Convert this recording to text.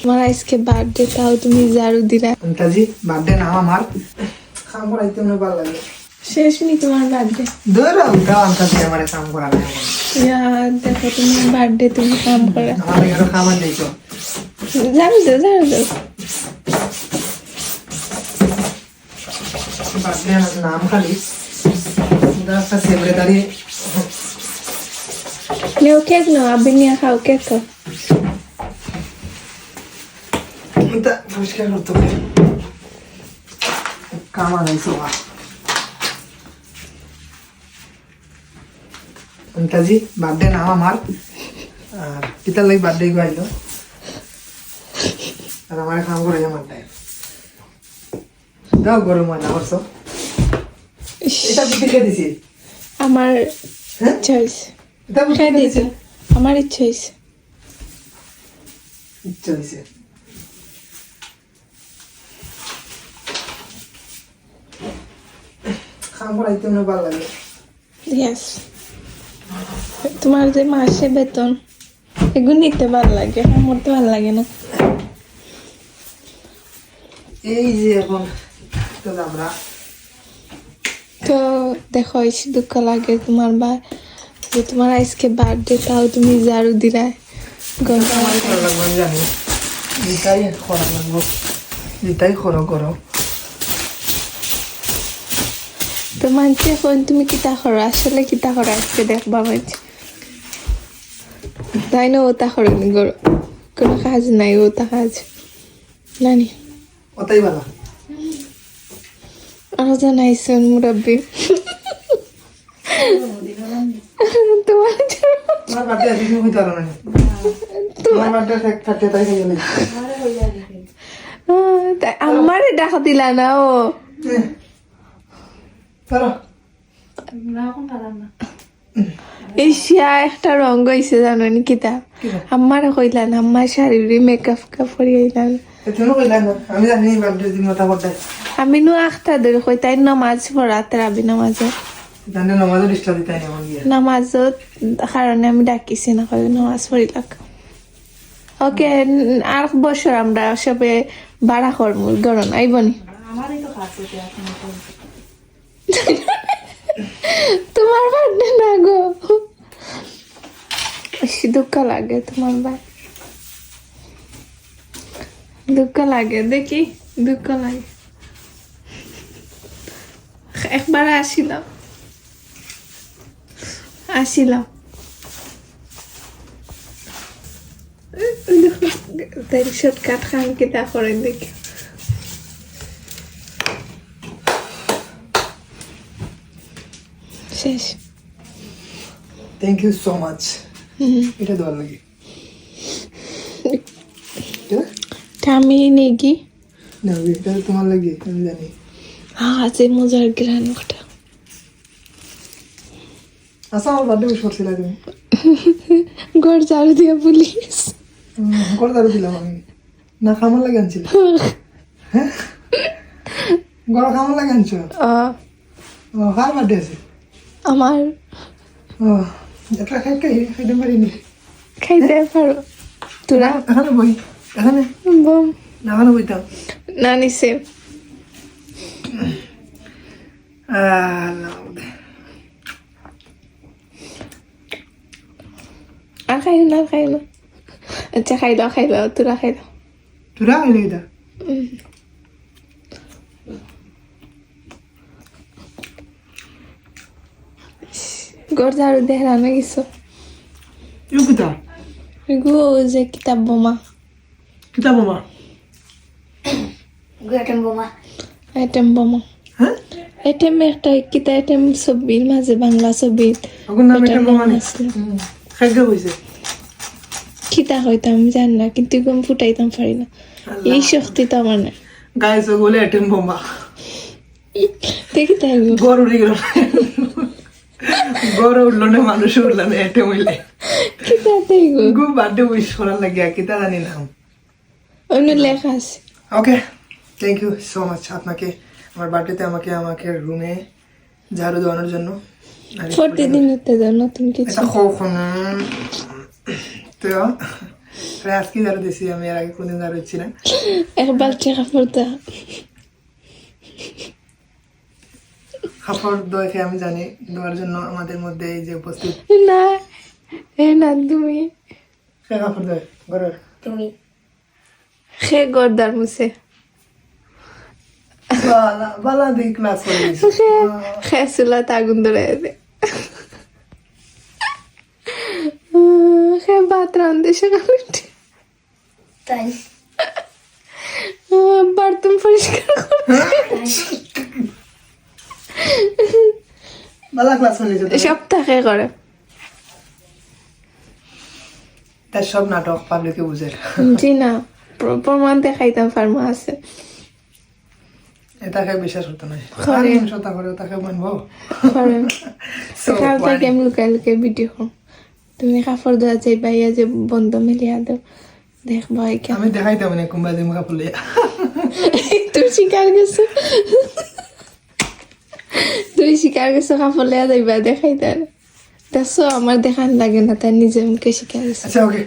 তোমার আজকে বার্থডে তাও তুমি ঝাড়ু দিলা। অন্তাজি বার্থডে না আমার। কাম করাইতে মনে ভালো লাগে। শেষ নি তোমার বার্থডে ধরো উঠাও অন্তাজি আমার কাম করা লাগে ইয়া দেখো তোমার বার্থডে তুমি কাম করে। আমার আরও খাবার দিয়েছ ঝাড়ু দাও ঝাড়ু দাও। বার্থডে নাম খালি। একটা সেক্রেটারি নেও কেক নাও আবির নিয়ে খাও কেক খাও। এটা পরিষ্কার করতে হবে কামা নাইছো অন্তাজি বার্থডে নাম আমার আর পিতার লাগি বার্থডে গাইলো আর আমার কাম করে আমার টাইম দাও গরম হয় না করছ এটা পিঠে দিছি আমার ইচ্ছা হয়েছে এটা দিয়েছে আমার ইচ্ছা হয়েছে ইচ্ছা হয়েছে কাম মনে ভালো লাগে। ইয়েস তোমার যে মাসে বেতন এগুলো নিতে ভালো লাগে আমার তো ভালো লাগে না। এই যে এখন তো আমরা। তো দেখো এসে দুঃখ লাগে তোমার বা যে তোমার আজকে বার্থডে তাও তুমি ঝাড়ু দিলা। গন্ধ লাগবে আমি জানি। যেটাই করা লাগবো। যেটাই করো করো। তো মানছি এখন তুমি কিতা করো? আসলে কিতা করো আজকে? দেখবা মানছি তাই না ওটা করো নি? করো কোনো কাজ নাই ওটা কাজ। নানি। ওটাই ভালো আরও জানাইছেন মুরব্বী। তোমার আমারে দেখা দিলা না ও। চলো এই শিয়া একটা রঙ হয়েছে জানো নি কিতা? আমার কইলা না আমার শারীরিক মেকআপ কাপ করিয়াইলা না তুমি কইলা আমি নো আখটা ধরে কই তাই নামাজ পড়াতে রাবি নামাজে। নামাজত কারণে আমি ডাকিছি না কই নামাজ পড়িলাক ওকে আর বছর আমরা সবে বাড়া করব গরম আইবনি তোমার বার্থডে না গো। দুঃখ লাগে তোমার ভাই দুঃখ লাগে, দেখি দুঃখ লাগে। একবার আসিলাম। আসিলাম। তাই শর্টকাট খান কিতা করেন দেখি। শেষ। থ্যাংক ইউ সো মাচ এটা দেওয়ার লাগে। আমি নেগি। না এটা তোমার লাগে আমি জানি। হ্যাঁ যে মজার গ্রান ওটা আচ্ছা আমার বার্থডে উইশ করছিলা তুমি। ঘর ঝাড়ু দিয়া পুলিশ। করে দাঁড়িয়ে দিলাম আমি। না খামার লাগে আনছিল। হ্যাঁ? গড় খামার লাগে আনছো? ও কার বার্থডে আছে? আমার ও এটা খাই খাই খাইতে পারিনি খাইতে পারো তোরা এখানে বই এখানে বম। না এখানে বইতাম না নিছে। আল্লাহ আর খাইও না আর খাইও না। আচ্ছা খাইলো খাইলো তোরা খাইলো তোরা খাইলে এটা ঘর ঝাড়ু দেহরানো গেছো ইউ কিতা? গো যে কিতাব বোমা। কিতা বোমা? আইটেম বোমা। হ্যাঁ আইটেম একটা কিতা আইটেম ছবির মাঝে বাংলা ছবির বোমা কিতা হইতাম জানি না কিন্তু গম ফুটাইতাম পারি না এই শক্তি তো আমার নাই। গায়ে বলে অ্যাটেম বোমা। দেখি তাই গো গড় উঠল না মানুষ উঠল না তাই গো। বার্থডে উইশ করার লাগে কিতা জানি না। অন্য লেখা আছে। Okay thank you so much আপনাকে আমার বার্থডেতে আমাকে আমাকে রুমে ঝাড়ু দেওয়ানোর জন্য। আর প্রতিদিন নিতে দাও নতুন কিছু। তো তাই আজকে ঝাড়ু দিছি আমি এর আগে কোনদিন ঝাড়ু দিচ্ছি না। এক বালতি কাপড় দা কাপড় ধোয় আমি জানি ধোয়ার জন্য আমাদের মধ্যে এই যে উপস্থিত। না এ না তুমি। সে কাপড় ধোয় ঘরের। তুমি। সে গর্দার মুছে। বালা বালা দিক ক্লাস করে সে সে চুলাত আগুন ধরে দে সে ভাত রান্ধে উঠে তাই। বার্তন পরিষ্কার করে বালা ক্লাস করে দিয়েছে সপ্তাহে করে। তার সব নাটক পাবলিকে বুঝে জি না প্র- প্রমাণ দেখাইতাম ফার্মা আছে। এটাকে বিশ্বাস হতো না। করে। তাকে মানবো। থেকে আমি লুকাই লুকাই ভিডিও তুমি কাপড় দেওয়া যাই বাইয়া যে বন্ধ মিলিয়া দাও দেখব আমি দেখাইতে মানে কুম্বা দিম কাপড় লিয়া তুমি শিকার গেছো। তুমি শিকার গেছো কাপড় লেয়া যাইবা দেখাই তার দেখছ আমার দেখান লাগে না তার নিজে মুখে শিকার গেছে। আচ্ছা ওকে।